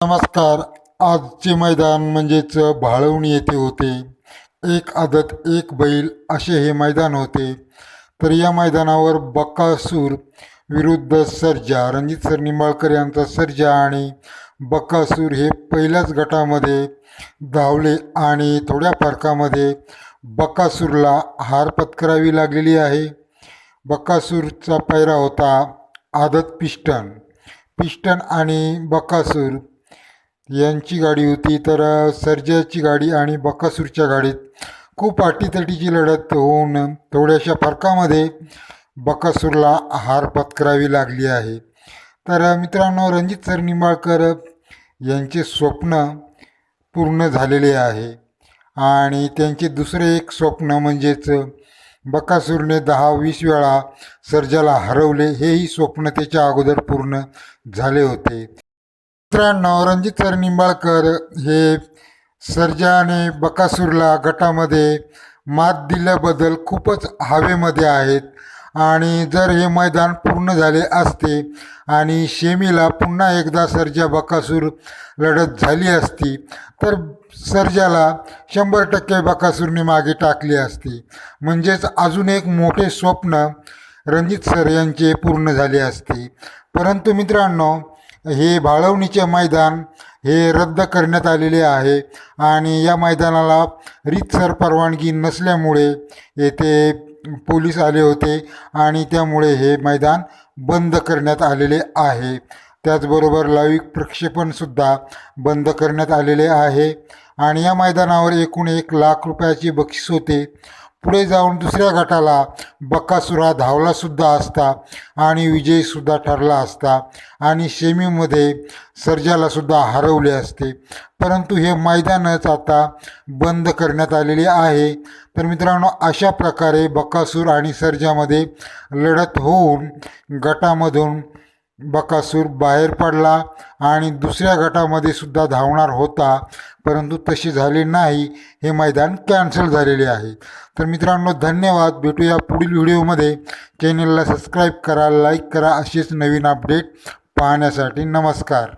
नमस्कार. आजचे मैदान म्हणजेच भाळवणी येथे होते. एक आदत एक बैल असे हे मैदान होते. तर या मैदानावर बकासूर विरुद्ध सर्जा रणजित सर निंबाळकर यांचा सर्जा आणि बकासूर हे पहिल्याच गटामध्ये धावले आणि थोड्या फरकामध्ये बकासूरला हार पत्करावी लागलेली आहे. बकासूरचा पैरा होता आदत पिस्टन पिस्टन आणि बकासूर यांची गाडी होती. तर सर्जाची गाडी आणि बकासूरच्या गाडीत खूप अटीतटीची लढत होऊन थोड्याशा फरकामध्ये बकासूरला हार पत्करावी लागली आहे. तर मित्रांनो रणजित सर निंबाळकर यांचे स्वप्न पूर्ण झालेले आहे. आणि त्यांचे दुसरे एक स्वप्न म्हणजेच बकासूरने दहा वीस वेळा सर्जाला हरवले हेही स्वप्न त्याच्या अगोदर पूर्ण झाले होते. मित्रांनो रणजित सर निंबाळकर हे सर्जाने बकासूरला गटामध्ये मात दिल्याबद्दल खूपच हवेमध्ये आहेत. आणि जर हे मैदान पूर्ण झाले असते आणि शेमीला पुन्हा एकदा सर्जा बकासूर लढत झाली असती तर सर्जाला शंभर टक्के बकासूरने मागे टाकली असती. म्हणजेच अजून एक मोठे स्वप्न रणजित सर यांचे पूर्ण झाले असते. परंतु मित्रांनो हे भाळवणीचे मैदान हे रद्द करण्यात आलेले आहे. आणि या मैदानाला रीतसर परवानगी नसल्यामुळे येथे पोलीस आले होते आणि त्यामुळे हे मैदान बंद करण्यात आलेले आहे. त्याचबरोबर लाईव्ह प्रक्षेपणसुद्धा बंद करण्यात आलेले आहे. आणि या मैदानावर एकूण एक लाख रुपयाचे बक्षीस होते. पुढे जाऊन दुसऱ्या गटाला बकासुरा धावलासुद्धा असता आणि विजयीसुद्धा ठरला असता आणि सेमीमध्ये सर्जालासुद्धा हरवले असते. परंतु हे मैदानच आता बंद करण्यात आलेले आहे. तर मित्रांनो अशा प्रकारे बकासूर आणि सर्जामध्ये लढत होऊन गटामधून बकासूर बाहेर पडला आणि दुसऱ्या गटामध्ये सुद्धा धावणार होता परंतु तसे झाले नाही. हे मैदान कॅन्सल झालेले आहे. तर मित्रांनो धन्यवाद. भेटूया पुढील व्हिडिओमध्ये. चॅनलला सबस्क्राईब करा लाईक करा असेच नवीन अपडेट पाहण्यासाठी नमस्कार.